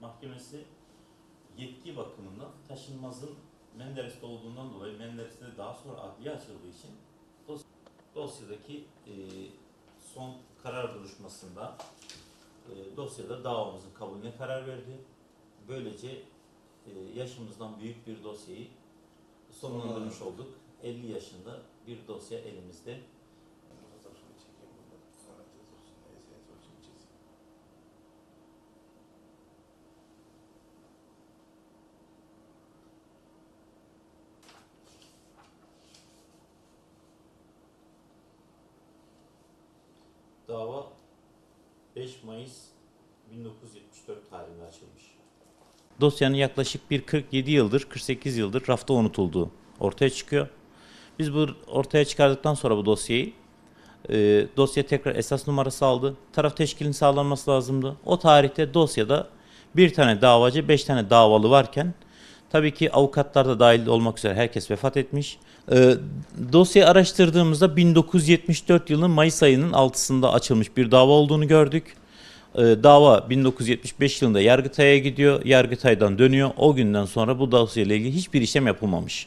Mahkemesi yetki bakımından taşınmazın Menderes'te olduğundan dolayı Menderes'te de daha sonra adliye açıldığı için dos- dosyadaki e, son karar duruşmasında e, dosyada davamızın kabulüne karar verdi. Böylece e, yaşımızdan büyük bir dosyayı sonlandırmış olduk. 50 yaşında bir dosya elimizde. Dava 5 Mayıs 1974 tarihinde açılmış. Dosyanın yaklaşık bir 47 yıldır, 48 yıldır rafta unutulduğu ortaya çıkıyor. Biz bu ortaya çıkardıktan sonra bu dosyayı e, dosya tekrar esas numarası aldı. Taraf teşkilinin sağlanması lazımdı. O tarihte dosyada bir tane davacı, beş tane davalı varken tabii ki avukatlar da dahil olmak üzere herkes vefat etmiş. E, dosyayı araştırdığımızda 1974 yılının Mayıs ayının 6'sında açılmış bir dava olduğunu gördük. E, dava 1975 yılında Yargıtay'a gidiyor. Yargıtay'dan dönüyor. O günden sonra bu dosyayla ilgili hiçbir işlem yapılmamış.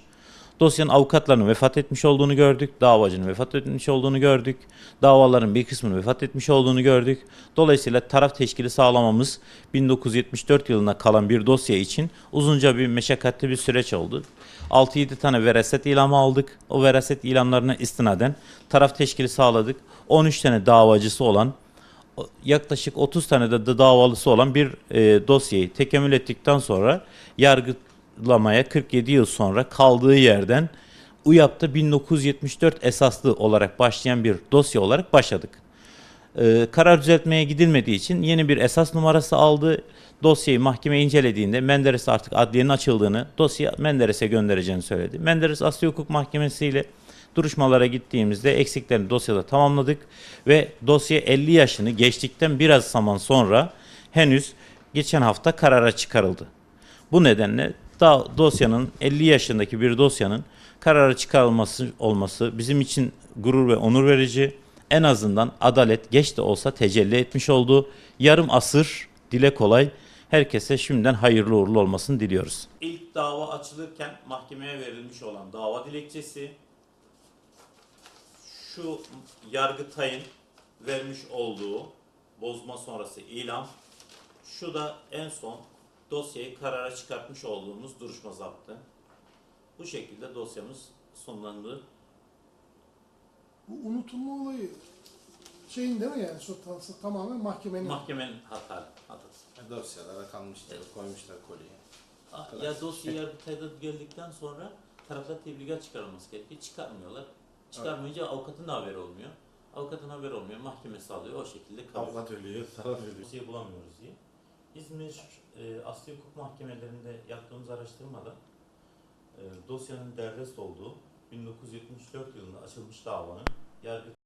Dosyanın avukatlarının vefat etmiş olduğunu gördük. Davacının vefat etmiş olduğunu gördük. Davaların bir kısmının vefat etmiş olduğunu gördük. Dolayısıyla taraf teşkili sağlamamız 1974 yılına kalan bir dosya için uzunca bir meşakkatli bir süreç oldu. 6-7 tane veraset ilamı aldık. O veraset ilamlarına istinaden taraf teşkili sağladık. 13 tane davacısı olan yaklaşık 30 tane de davalısı olan bir e, dosyayı tekemmül ettikten sonra yargılamaya 47 yıl sonra kaldığı yerden UYAP'ta 1974 esaslı olarak başlayan bir dosya olarak başladık. E, karar düzeltmeye gidilmediği için yeni bir esas numarası aldı. Dosyayı mahkeme incelediğinde Menderes artık adliyenin açıldığını, dosya Menderes'e göndereceğini söyledi. Menderes Asli Hukuk Mahkemesi ile duruşmalara gittiğimizde eksiklerini dosyada tamamladık ve dosya 50 yaşını geçtikten biraz zaman sonra henüz geçen hafta karara çıkarıldı. Bu nedenle da dosyanın 50 yaşındaki bir dosyanın karara çıkarılması olması bizim için gurur ve onur verici. En azından adalet geç de olsa tecelli etmiş oldu. Yarım asır dile kolay. Herkese şimdiden hayırlı uğurlu olmasını diliyoruz. İlk dava açılırken mahkemeye verilmiş olan dava dilekçesi şu Yargıtay'ın vermiş olduğu bozma sonrası ilan, şu da en son dosyayı karara çıkartmış olduğumuz duruşma zaptı. Bu şekilde dosyamız sonlandı. Bu unutulma olayı şeyin değil mi yani sultansı tamamen mahkemenin. Mahkemenin hatalı. hatası. Dosyalara kalmışlar, koymuşlar kolyeyi. Ya dosya Yargıtay'da geldikten sonra taraflar tebligat çıkarılması gerekiyor. Çıkarmıyorlar. Çıkarmayınca avukatın da haberi olmuyor. Avukatın haberi olmuyor. Mahkeme sağlıyor. O şekilde kalıyor. Avukat ölüyor, taraf ölüyor. Dosyayı bulamıyoruz diye. İzmir e, Asli Hukuk Mahkemelerinde yaptığımız araştırmada e, dosyanın derdest olduğu 1974 yılında açılmış davanın yargı